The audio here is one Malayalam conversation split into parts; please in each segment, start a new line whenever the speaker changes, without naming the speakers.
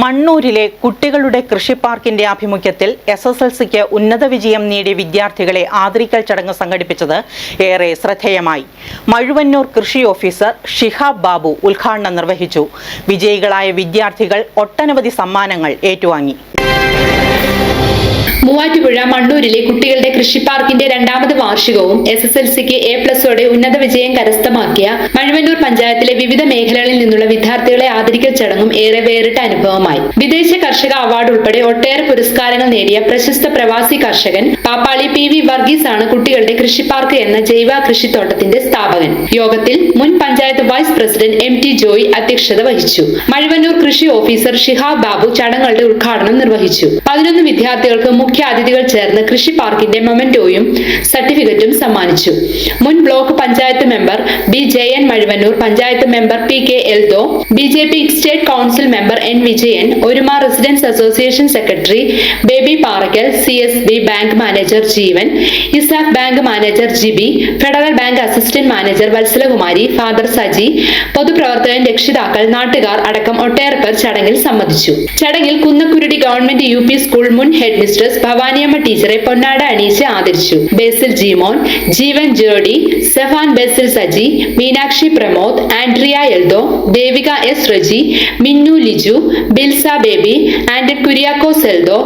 മണ്ണൂരിലെ കുട്ടികളുടെ കൃഷി പാർക്കിന്റെ ആഭിമുഖ്യത്തിൽ എസ് എസ് എൽ സിക്ക് ഉന്നത വിജയം നേടിയ വിദ്യാർത്ഥികളെ ആദരിക്കൽ ചടങ്ങ് സംഘടിപ്പിച്ചത് ഏറെ ശ്രദ്ധേയമായി. മഴുവന്നൂർ കൃഷി ഓഫീസർ ഷിഹാബ് ബാബു ഉദ്ഘാടനം നിർവഹിച്ചു. വിജയികളായ വിദ്യാർത്ഥികൾ ഒട്ടനവധി സമ്മാനങ്ങൾ ഏറ്റുവാങ്ങി.
മൂവാറ്റുപുഴ മണ്ണൂരിലെ കുട്ടികളുടെ കൃഷി പാർക്കിന്റെ രണ്ടാമത് വാർഷികവും എസ് എസ് എൽ സിക്ക് എ പ്ലസോടെ ഉന്നത വിജയം കരസ്ഥമാക്കിയ മഴവന്നൂർ പഞ്ചായത്തിലെ വിവിധ മേഖലകളിൽ നിന്നുള്ള വിദ്യാർത്ഥികളെ ആദരിക്കൽ ചടങ്ങും ഏറെ വേറിട്ട അനുഭവമായി. വിദേശ കർഷക അവാർഡ് ഉൾപ്പെടെ ഒട്ടേറെ പുരസ്കാരങ്ങൾ നേടിയ പ്രശസ്ത പ്രവാസി കർഷകൻ പാപ്പാളി പി വി വർഗീസ് ആണ് കുട്ടികളുടെ കൃഷി പാർക്ക് എന്ന ജൈവ കൃഷിത്തോട്ടത്തിന്റെ സ്ഥാപകൻ. യോഗത്തിൽ മുൻ panchayat vice president M T Joy അധ്യക്ഷത വഹിച്ചു. മഴവന്നൂർ കൃഷി ഓഫീസർ ഷിഹാബ് ബാബു ചടങ്ങുകളുടെ ഉദ്ഘാടനം നിർവഹിച്ചു. പതിനൊന്ന് വിദ്യാർത്ഥികൾക്ക് മുഖ്യ അതിഥികൾ ചേർന്ന് കൃഷി പാർക്കിന്റെ മൊമെന്റോയും സർട്ടിഫിക്കറ്റും സമ്മാനിച്ചു. മുൻ block panchayat member B Jayan Mazhuvannur panchayat member P K Eldho B J P state council member N Vijayan Oruma residents association secretary Baby Parakkal C S B bank manager Jeevan ESAF bank manager Jibi Federal bank assistant manager Vatsalakumari father Saji പൊതുപ്രവർത്തകൻ രക്ഷിതാക്കൾ നാട്ടുകാർ അടക്കം ഒട്ടേറെ പേർ ചടങ്ങിൽ സംബന്ധിച്ചു. ചടങ്ങിൽ Kunnakkurudi government U P school മുൻ ഹെഡ് മിസ്ട്രസ് ഭവാനിയമ്മ ടീച്ചറെ പൊന്നാട അണിയിച്ച് ആദരിച്ചു. Basil Jeemon Jeevan Jerdy Sefan Basil Saji Meenakshi Pramod Andrea Eldho Devika S Reji Minnu Liju Bilsa Baby and Seldo Eldho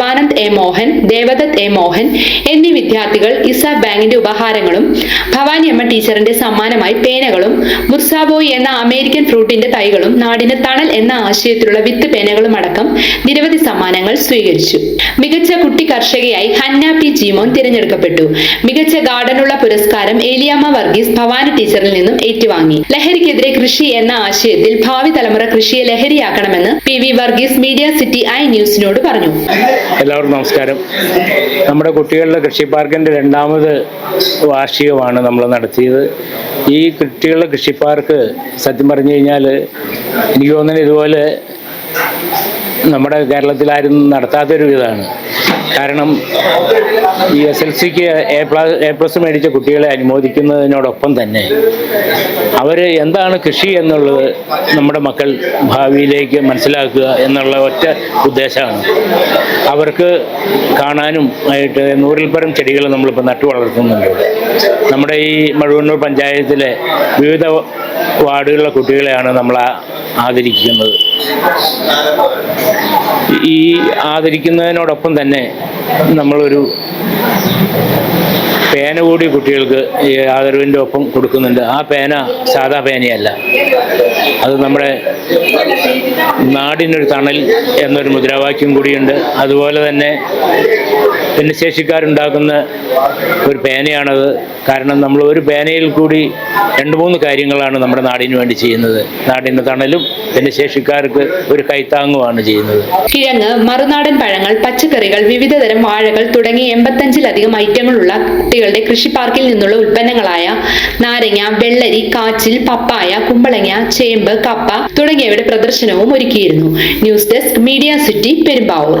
Devanand A Mohan Devadath A Mohan എന്നീ വിദ്യാർത്ഥികൾ ഇസ ബാങ്കിന്റെ ഉപഹാരങ്ങളും ഭവാനി അമ്മ ടീച്ചറിന്റെ സമ്മാനമായി പേനകളും മുർസാബോയ് എന്ന അമേരിക്കൻ ഫ്രൂട്ടിന്റെ തൈകളും നാടിന് തണൽ എന്ന ആശയത്തിലുള്ള വിത്ത് പേനകളും അടക്കം നിരവധി സമ്മാനങ്ങൾ സ്വീകരിച്ചു. മികച്ച കുട്ടി കർഷകയായി ഹന്ന പി ജീമോൻ തിരഞ്ഞെടുക്കപ്പെട്ടു. മികച്ച ഗാർഡനുള്ള പുരസ്കാരം ഏലിയാമ്മ വർഗീസ് ഭവാനി ടീച്ചറിൽ നിന്നും ഏറ്റുവാങ്ങി. ലഹരിക്കെതിരെ കൃഷി എന്ന ആശയത്തിൽ ഭാവി തലമുറ കൃഷിയെ ലഹരിയാക്കണമെന്ന് P V Varghese Media City I ന്യൂസിനോട് പറഞ്ഞു.
എല്ലാവർക്കും നമസ്കാരം. നമ്മുടെ കുട്ടികളുടെ കൃഷി പാർക്കിന്റെ രണ്ടാമത് വാർഷികമാണ് നമ്മൾ നടത്തിയത്. ഈ കുട്ടികളുടെ കൃഷി പാർക്ക് സത്യം പറഞ്ഞു കഴിഞ്ഞാൽ എനിക്ക് തോന്നുന്നത് ഇതുപോലെ നമ്മുടെ കേരളത്തിലാരും നടത്താത്തൊരു ഇതാണ്. കാരണം ഈ എസ് എൽ സിക്ക് എ പ്ലസ് എ പ്ലസ് മേടിച്ച കുട്ടികളെ അനുമോദിക്കുന്നതിനോടൊപ്പം തന്നെ അവർ എന്താണ് കൃഷി എന്നുള്ളത് നമ്മുടെ മക്കൾ ഭാവിയിലേക്ക് മനസ്സിലാക്കുക എന്നുള്ള ഒറ്റ ഉദ്ദേശമാണ്. അവർക്ക് കാണാനും ആയിട്ട് നൂറിൽ പരം ചെടികൾ നമ്മളിപ്പോൾ നട്ടു വളർത്തുന്നുണ്ട്. നമ്മുടെ ഈ മഴുവണ്ണൂർ പഞ്ചായത്തിലെ വിവിധ വാർഡുകളിലെ കുട്ടികളെയാണ് നമ്മൾ ആദരിക്കുന്നത്. ഈ ആദരിക്കുന്നതിനോടൊപ്പം തന്നെ നമ്മളൊരു പേന കൂടി കുട്ടികൾക്ക് ഈ ആദരവിന്റെ ഒപ്പം കൊടുക്കുന്നുണ്ട്. ആ പേന സാധാ പേനയല്ല. അത് നമ്മുടെ നാടിനൊരു തണൽ എന്നൊരു മുദ്രാവാക്യം കൂടിയുണ്ട്. അതുപോലെ തന്നെ ഭിന്നശേഷിക്കാരുണ്ടാക്കുന്ന ഒരു പേനയാണത്. കാരണം നമ്മൾ ഒരു പേനയിൽ കൂടി രണ്ട് മൂന്ന് കാര്യങ്ങളാണ് നമ്മുടെ നാടിന് വേണ്ടി ചെയ്യുന്നത്. നാടിന്റെ തണലും ഭിന്നശേഷിക്കാർക്ക് ഒരു കൈത്താങ്ങുമാണ് ചെയ്യുന്നത്.
കിഴങ്ങ് മറുനാടൻ പഴങ്ങൾ പച്ചക്കറികൾ വിവിധതരം വാഴകൾ തുടങ്ങി എൺപത്തഞ്ചിലധികം ഐറ്റങ്ങളുള്ള കുട്ടികളുടെ കൃഷി പാർക്കിൽ നിന്നുള്ള ഉൽപ്പന്നങ്ങളായ നാരങ്ങ വെള്ളരി കാച്ചിൽ പപ്പായ കുമ്പളങ്ങ ചേമ്പ് കപ്പ തുടങ്ങിയവയുടെ പ്രദർശനവും ഒരുക്കിയിരുന്നു. News desk Media City Perumbavoor.